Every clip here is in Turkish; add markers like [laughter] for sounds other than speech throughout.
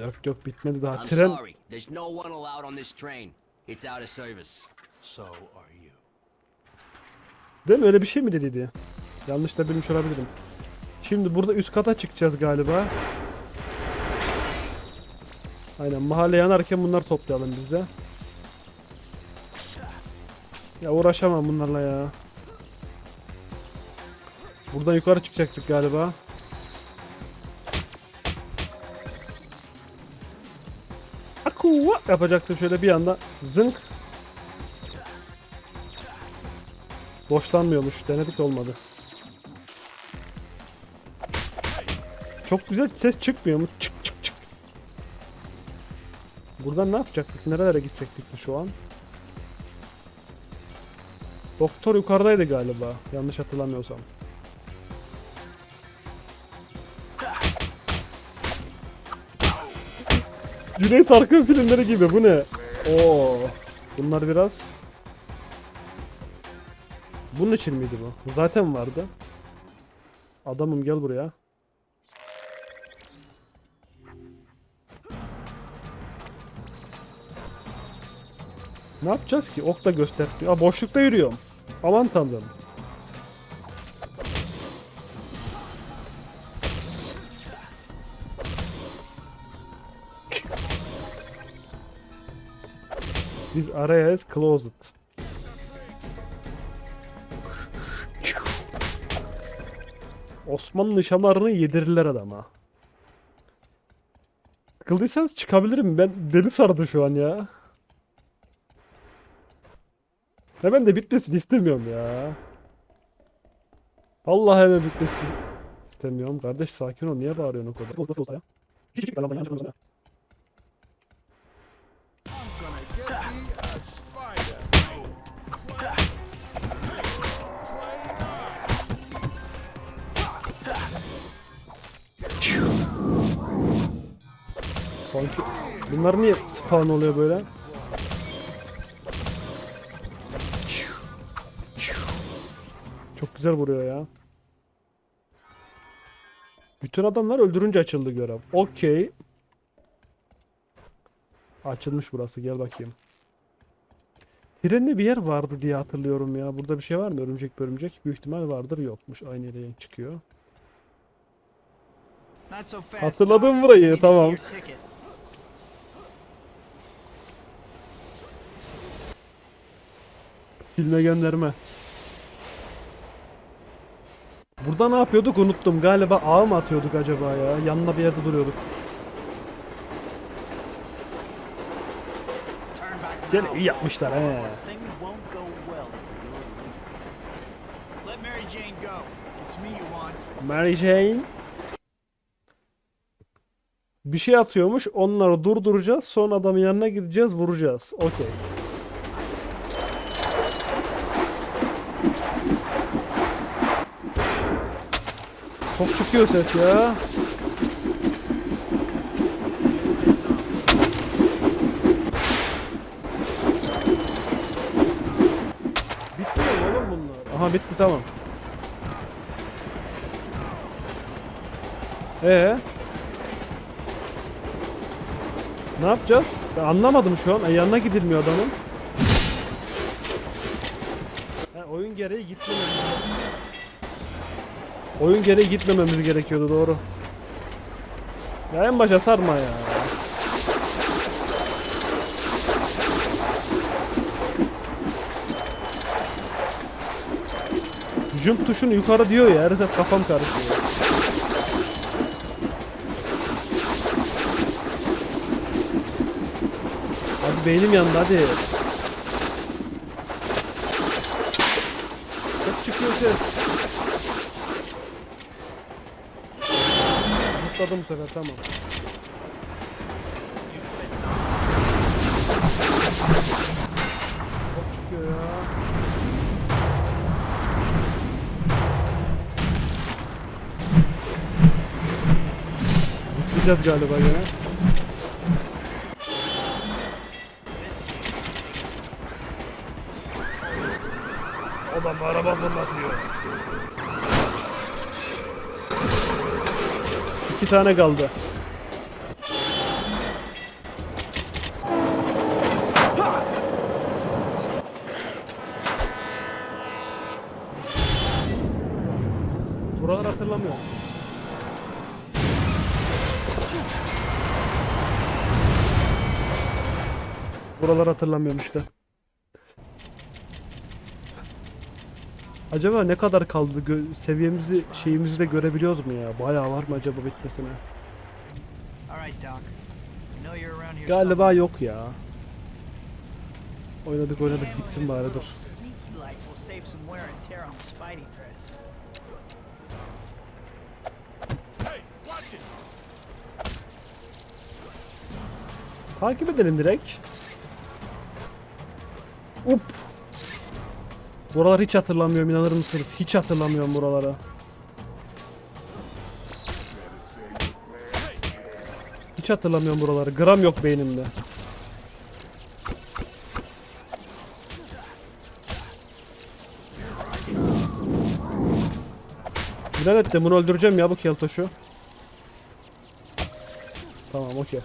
Yok yok bitmedi daha. I'm Tren sorry. There's no one allowed on this train. It's out of service. So are you. değil mi? Öyle bir şey mi dediydi? Yanlış da bilmiş olabilirim. Şimdi burada üst kata çıkacağız galiba. Aynen mahalle yanarken bunları toplayalım biz de. Ya uğraşamam bunlarla ya. Buradan yukarı çıkacaktık galiba. Akuva yapacaktım şöyle bir anda. Zınk. Boşlanmıyormuş. Denedik de olmadı. Çok güzel ses çıkmıyor mu? Çık çık çık. Buradan ne yapacaktık? Nerelere gidecektik şu an? Doktor yukarıdaydı galiba. Yanlış hatırlamıyorsam. Cüneyt Arkın filmleri gibi bu ne? Oo. Bunlar biraz bunun için miydi bu? Zaten vardı. Adamım gel buraya. Ne yapacağız ki? Ok da göstermiyor. Aa boşlukta yürüyorum. Aman tanrım. This area is. Osmanlı şamarını yedirirler adama. Sıkıldıysanız çıkabilirim. Ben deli sardı şu an ya. Hemen de bitmesin istemiyorum ya. Allah hemen bitmesin istemiyorum. Kardeş sakin ol. Niye bağırıyorsun o kadar? Sanki bunlar niye spawn oluyor böyle? Çok güzel vuruyor ya. Bütün adamlar öldürünce açıldı görev. Okey. Açılmış burası gel bakayım. Trenli bir yer vardı diye hatırlıyorum ya. Burada bir şey var mı? Örümcek örümcek. Büyük ihtimal vardır. Yokmuş. Aynı yere çıkıyor. Hatırladım burayı, tamam. Filme gönderme. Burada ne yapıyorduk unuttum. Galiba ağ mı atıyorduk acaba ya? Yanına bir yerde duruyorduk. Now. iyi yapmışlar he. Mary Jane. Bir şey atıyormuş. Onları durduracağız. Sonra adamın yanına gideceğiz. Vuracağız. Okey. Çok çıkıyor ses ya. Bitmiyor mu oğlum bunlar. Aha bitti tamam. Ee? Ne yapacağız? Ben anlamadım şu an. E, yanına gidilmiyor adamın. Ha, oyun gereği gitmememiz Oyun gereği gitmememiz gerekiyordu doğru. Ya en başa sarma ya. Jump tuşunu yukarı diyor ya. Her kafam karışıyor. Hadi beynim yandı hadi. Çok çıkıyor ses. Zıpladım bu sefer tamam. Çok çıkıyor ya. Zıplayacağız galiba gene. tane kaldı. Buralar hatırlamıyorum. Buralar hatırlamıyorum işte. Acaba ne kadar kaldı? Gö- seviyemizi, şeyimizi de görebiliyoruz mu ya? Bayağı var mı acaba bitmesine? Galiba yok ya. Oynadık oynadık bitsin bari dur. Takip edelim direkt. Up. Buraları hiç hatırlamıyorum inanır mısınız? Hiç hatırlamıyorum buraları. Hiç hatırlamıyorum buraları. Gram yok beynimde. Bilal ettim bunu öldüreceğim ya bu keltoşu. Tamam okey.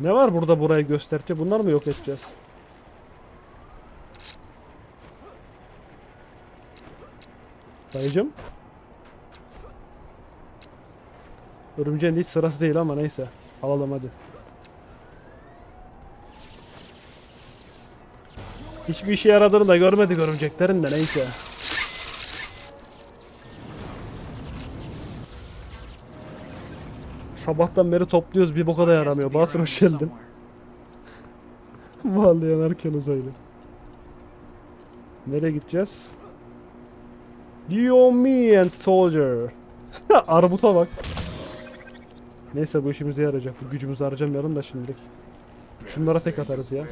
Ne var burada burayı gösterce? Bunlar mı yok edeceğiz? Dayıcım. Örümceğin hiç sırası değil ama neyse. Alalım hadi. Hiçbir işe yaradığını da görmedik örümceklerin de neyse. Sabahtan beri topluyoruz bir boka da yaramıyor. Basın hoş geldin. [laughs] Vallahi yanarken uzaylı. Nereye gideceğiz? You me and soldier. [laughs] Armut'a bak. Neyse bu işimize yarayacak. Bu gücümüzü harcamayalım da şimdilik. Şunlara tek atarız ya.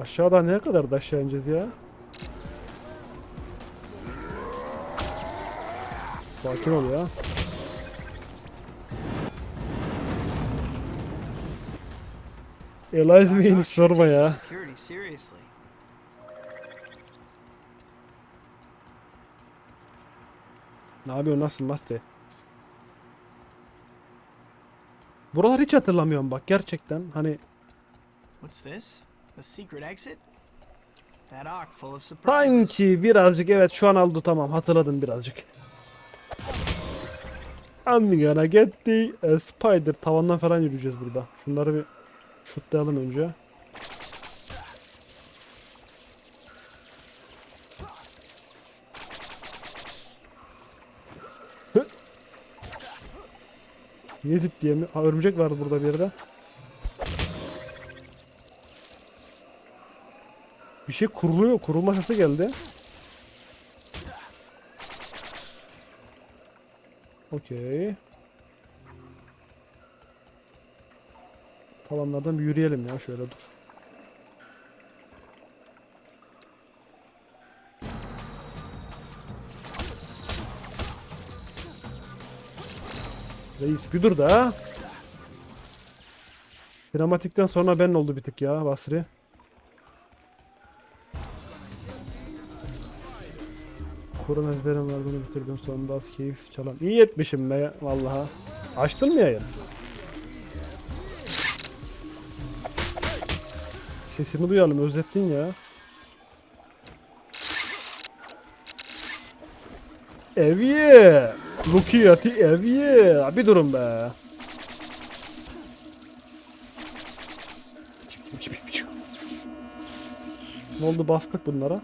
Aşağıda ne kadar da aşağı ineceğiz ya? Sakin ol ya. Elias Bey'ini sorma ya. Ne yapıyorsun nasıl Mastre? Buraları hiç hatırlamıyorum bak gerçekten hani What's this? A secret exit? That ark full of surprises. sanki birazcık evet şu an aldı tamam hatırladım birazcık. I'm gonna get the spider tavandan falan yürüyeceğiz burada. Şunları bir şutlayalım önce. Niye zip diye mi? Ha örümcek vardı burada bir yerde. Bir şey kuruluyor. Kurulma sesi geldi. Okey. Tavanlardan bir yürüyelim ya şöyle dur. Reis bir dur da. Dramatikten sonra ben oldu bir tık ya Basri. Kur'an ezberim var bunu bitirdim sonunda az keyif çalan. İyi etmişim be vallaha. Açtın mı yayın? Sesini duyalım özlettin ya. Evye! Lukiyati evye! Bir durun be. Ne oldu bastık bunlara?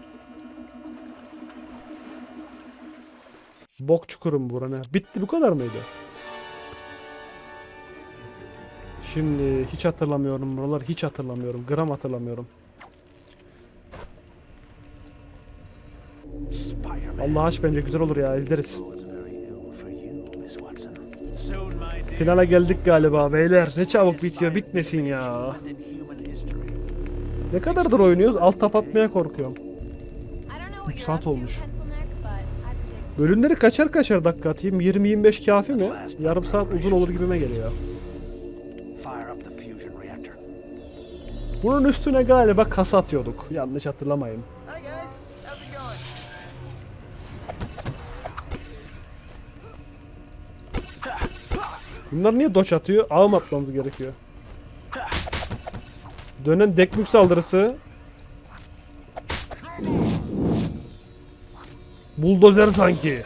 Bok çukurum bura ne? Bitti bu kadar mıydı? Şimdi hiç hatırlamıyorum buralar hiç hatırlamıyorum. Gram hatırlamıyorum. Allah aşk bence güzel olur ya izleriz. Finale geldik galiba beyler. Ne çabuk bitiyor bitmesin ya. Ne kadardır oynuyoruz? Alt tap atmaya korkuyorum. I don't know what Üç you're saat up to, olmuş. Bölümleri kaçar kaçar dakika atayım? 20-25 kafi mi? Yarım saat uzun olur gibime geliyor. Bunun üstüne galiba kasa atıyorduk. Yanlış hatırlamayın. Bunlar niye doç atıyor? Ağ mı atmamız gerekiyor? Dönen dekmük saldırısı. Buldozer sanki.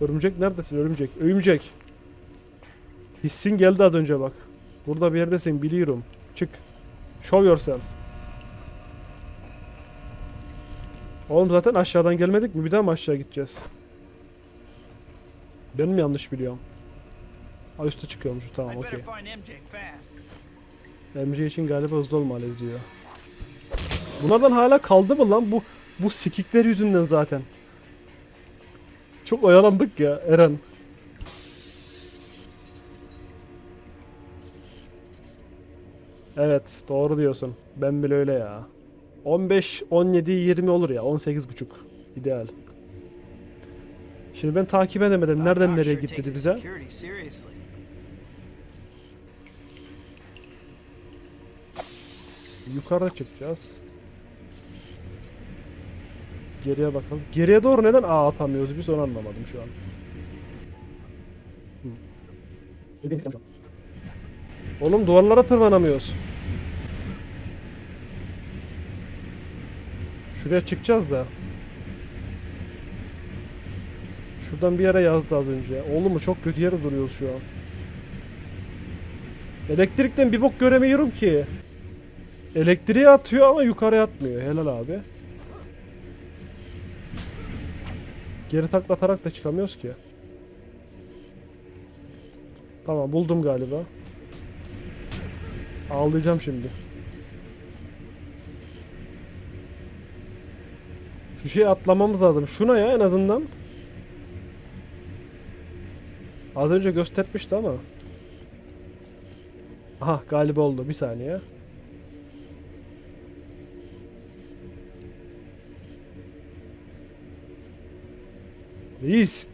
Örümcek neredesin örümcek? Örümcek. Hissin geldi az önce bak. Burada bir yerdesin biliyorum. Çık. Show yourself. Oğlum zaten aşağıdan gelmedik mi? Bir daha mı aşağı gideceğiz? Ben mi yanlış biliyorum? Ha üstte çıkıyormuş. Tamam okey. MJ için galiba hızlı olmalıyız diyor. Bunlardan hala kaldı mı lan bu bu sikikler yüzünden zaten. Çok oyalandık ya Eren. Evet doğru diyorsun. Ben bile öyle ya. 15, 17, 20 olur ya. 18 buçuk. ideal. Şimdi ben takip edemedim. Nereden nereye takes dedi bize. Yukarı çıkacağız. Geriye bakalım. Geriye doğru neden A atamıyoruz biz onu anlamadım şu an. Oğlum duvarlara tırmanamıyoruz. Şuraya çıkacağız da. Şuradan bir yere yazdı az önce. Oğlum mu çok kötü yere duruyoruz şu an. Elektrikten bir bok göremiyorum ki. Elektriğe atıyor ama yukarıya atmıyor. Helal abi. Geri taklatarak da çıkamıyoruz ki. Tamam buldum galiba. Ağlayacağım şimdi. Şu şeyi atlamamız lazım. Şuna ya en azından. Az önce göstermişti ama. Aha galiba oldu. Bir saniye. Reis.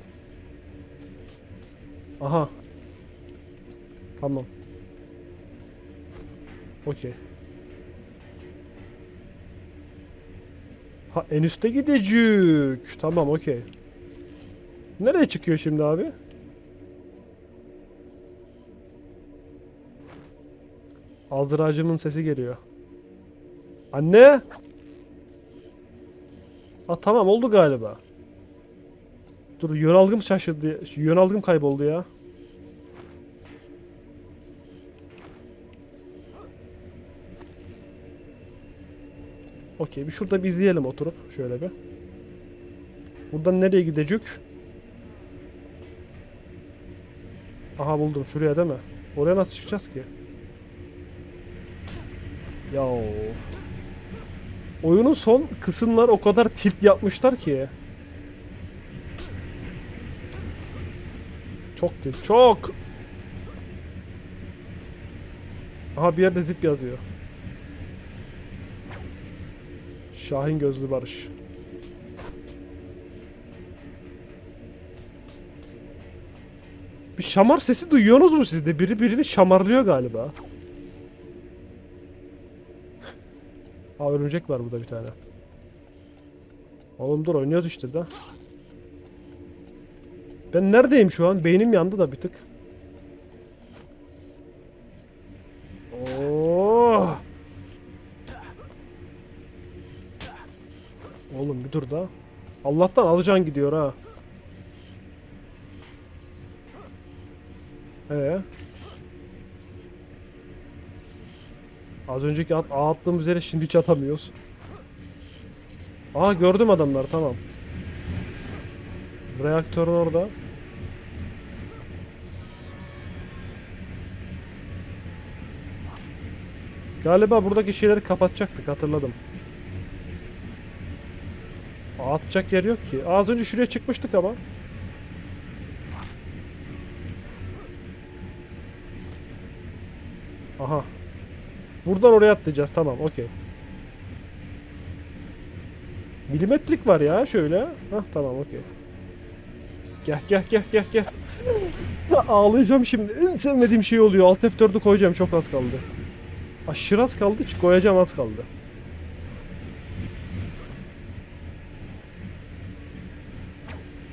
Aha. Tamam. Okey. Ha en üste gidecek. Tamam okey. Nereye çıkıyor şimdi abi? Azracımın sesi geliyor. Anne! Ha tamam oldu galiba. Dur yönalgım şaşırdı. Yönalgım kayboldu ya. Okey bir şurada bir izleyelim oturup şöyle bir. Buradan nereye gidecek? Aha buldum şuraya değil mi? Oraya nasıl çıkacağız ki? Ya Oyunun son kısımlar o kadar tilt yapmışlar ki. Çok tilt. Çok. Aha bir yerde zip yazıyor. Şahin gözlü Barış. Bir şamar sesi duyuyorsunuz mu siz de? Biri birini şamarlıyor galiba. Aa örümcek var burada bir tane. Oğlum dur oynuyoruz işte de. Ben neredeyim şu an? Beynim yandı da bir tık. Oh! Oğlum bir dur da. Allah'tan alacağın gidiyor ha. Ee? Az önceki at, ağ attığımız yere şimdi hiç atamıyoruz. Aa gördüm adamlar tamam. Reaktörün orada. Galiba buradaki şeyleri kapatacaktık hatırladım. Atacak yer yok ki. Az önce şuraya çıkmıştık ama. Buradan oraya atlayacağız. Tamam, okey. Milimetrik var ya şöyle. Hah tamam, okey. Gel gel gel gel gel. [laughs] Ağlayacağım şimdi. En sevmediğim şey oluyor. Alt F4'ü koyacağım. Çok az kaldı. Aşırı az kaldı. Koyacağım az kaldı.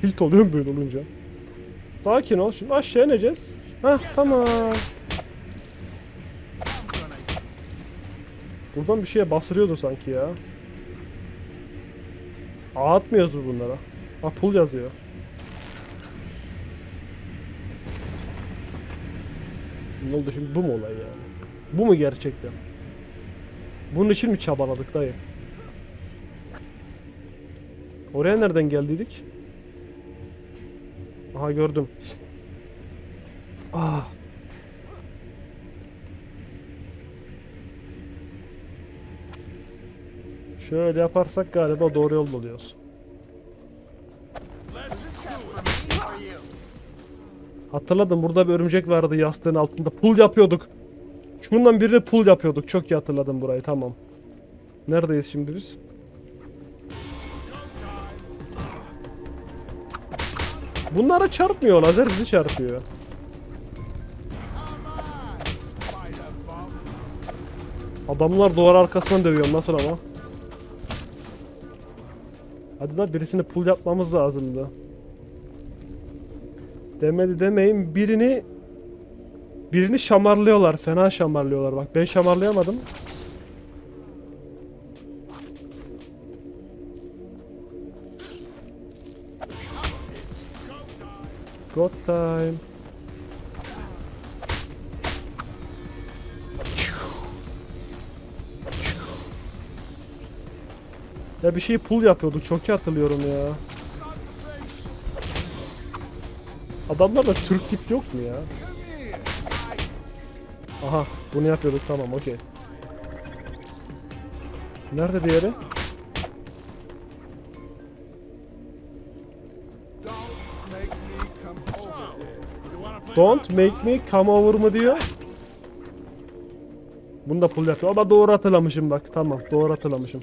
Tilt oluyorum böyle olunca. Sakin ol. Şimdi aşağı ineceğiz. Hah tamam. Buradan bir şeye basırıyordu sanki ya. Ağ atmıyoruz bunlara. Ha pul yazıyor. Ne oldu şimdi bu mu olay yani? Bu mu gerçekten? Bunun için mi çabaladık dayı? Oraya nereden geldiydik? Aha gördüm. Ah. Şöyle yaparsak galiba doğru yolda oluyoruz. Hatırladım burada bir örümcek vardı yastığın altında. Pul yapıyorduk. Şundan birini pul yapıyorduk. Çok iyi hatırladım burayı tamam. Neredeyiz şimdi biz? Bunlara çarpmıyor lazer bizi çarpıyor. Adamlar duvar arkasından dövüyor nasıl ama? Hadi birisini pul yapmamız lazımdı. Demedi demeyin birini birini şamarlıyorlar. Fena şamarlıyorlar bak. Ben şamarlayamadım. Got time. Ya bir şey pul yapıyorduk çok iyi hatırlıyorum ya. Adamlarda Türk tip yok mu ya? Aha bunu yapıyorduk tamam okey. Nerede diğeri? Don't make me come over mu diyor? Bunu da pull yapıyor ama doğru hatırlamışım bak tamam doğru hatırlamışım.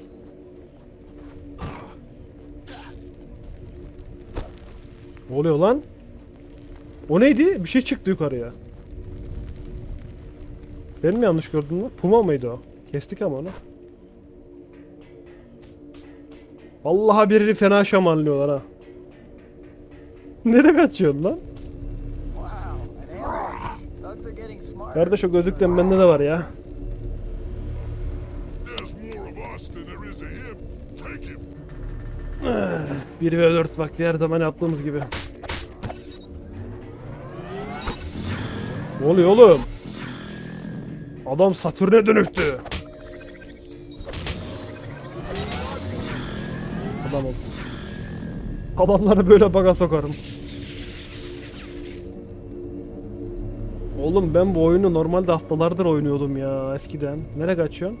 Oluyor lan? O neydi? Bir şey çıktı yukarıya. Ben mi yanlış gördüm lan? Puma mıydı o? Kestik ama onu. Allah'a birini fena şamanlıyorlar ha. [laughs] Nereye kaçıyorsun lan? Kardeş o gözlükten bende de var ya. 1 ve 4 vakti her zaman yaptığımız gibi. Ne oluyor oğlum? Adam Satürn'e dönüştü. Adam ol. Adamları böyle baga sokarım. Oğlum ben bu oyunu normalde haftalardır oynuyordum ya eskiden. Nereye kaçıyorsun?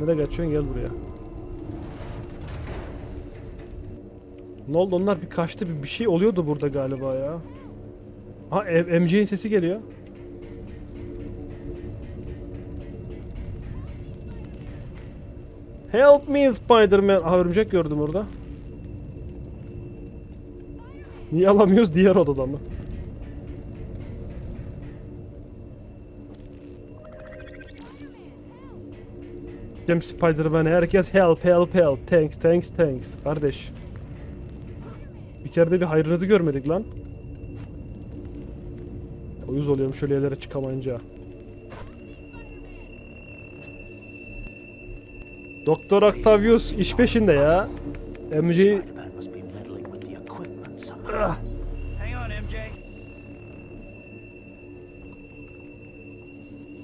Nereye kaçıyorsun? Gel buraya. Ne oldu? Onlar bir kaçtı. Bir, bir şey oluyordu burada galiba ya. Ha M- MJ'in sesi geliyor. Help me Spider-Man. Aha örümcek gördüm orada. Niye alamıyoruz diğer odada mı? Cem Spider-Man herkes help help help thanks thanks thanks kardeş. Bir kere de bir hayrınızı görmedik lan. Uyuz oluyorum şöyle yerlere çıkamayınca. Doktor Octavius iş peşinde ya. MJ.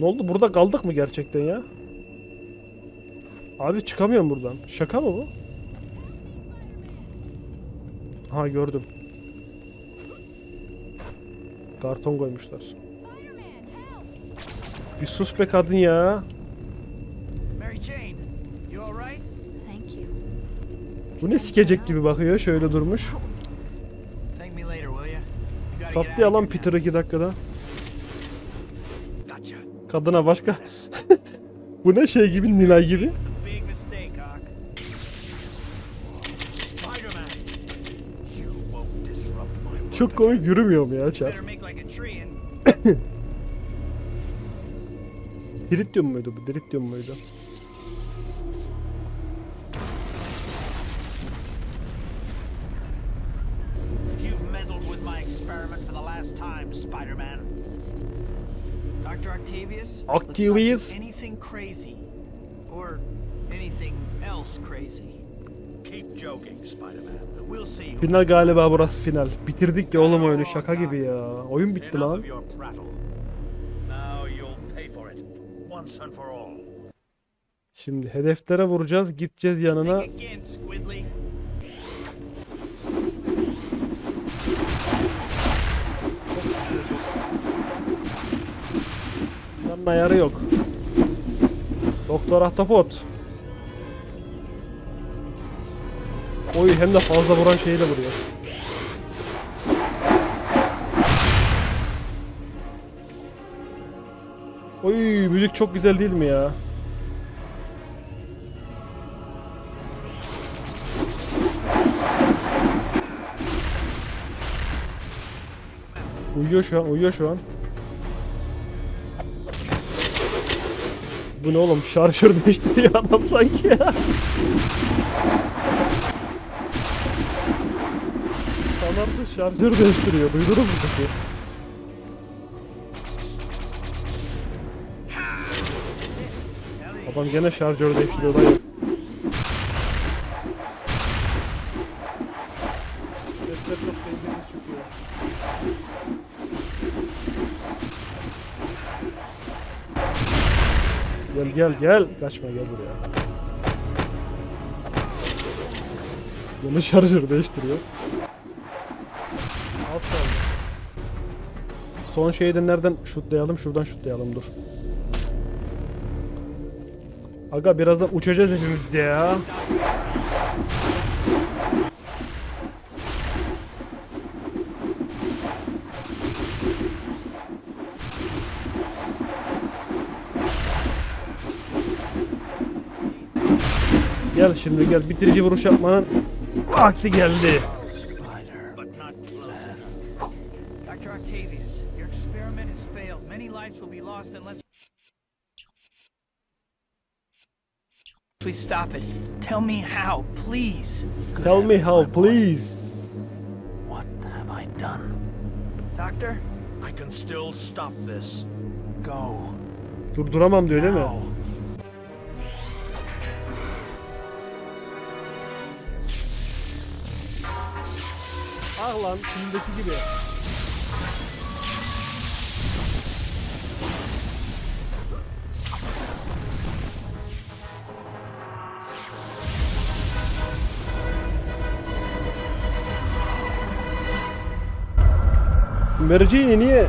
ne oldu burada kaldık mı gerçekten ya? Abi çıkamıyorum buradan. Şaka mı bu? Ha gördüm. Karton koymuşlar. Bir sus be kadın ya. Mary Jane, you alright? Thank you. Bu ne sikecek gibi bakıyor şöyle durmuş. Sattı ya lan Peter 2 dakikada. Kadına başka. [laughs] Bu ne şey gibi Nilay gibi. Çok komik yürümüyor mu ya Çar? Tritium [coughs] muydu bu? Tritium muydu? You've meddled with my experiment for the last time, Spider-Man. Dr. Octavius. Anything crazy, or anything else crazy. Final galiba burası final. Bitirdik ya oğlum oyunu şaka gibi ya. Oyun bitti lan. Şimdi hedeflere vuracağız. Gideceğiz yanına. Bunların ayarı yok. Doktor Ahtapot. Oy hem de fazla vuran şeyi de vuruyor. Oy müzik çok güzel değil mi ya? Uyuyor şu an, uyuyor şu an. Bu ne oğlum? Şarjör [laughs] değiştiriyor adam sanki ya. Sanarsız şarjör değiştiriyor. Duydunuz mu sesi? Adam gene şarjör değiştiriyor dayı. Sesler çok dengesiz çıkıyor. Gel gel gel. Kaçma gel buraya. Yeni şarjör değiştiriyor. Son şeyden nereden şutlayalım? Şuradan şutlayalım dur. Aga birazdan uçacağız hepimiz ya. Gel şimdi gel bitirici vuruş yapmanın vakti geldi. Tell me how, please. Tell me how please. What have I done? Doctor? I can still stop this. Go. Durduramam diyor değil mi? Ah lan filmdeki gibi. Jane'i niye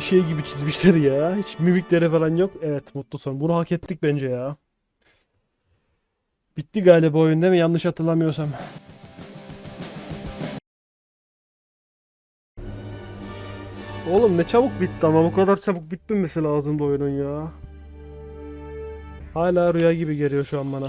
şey gibi çizmişler ya? Hiç mimikleri falan yok. Evet mutlu son. Bunu hak ettik bence ya. Bitti galiba oyun değil mi? Yanlış hatırlamıyorsam. Oğlum ne çabuk bitti ama bu kadar çabuk bitmemesi lazımdı oyunun ya. Hala rüya gibi geliyor şu an bana.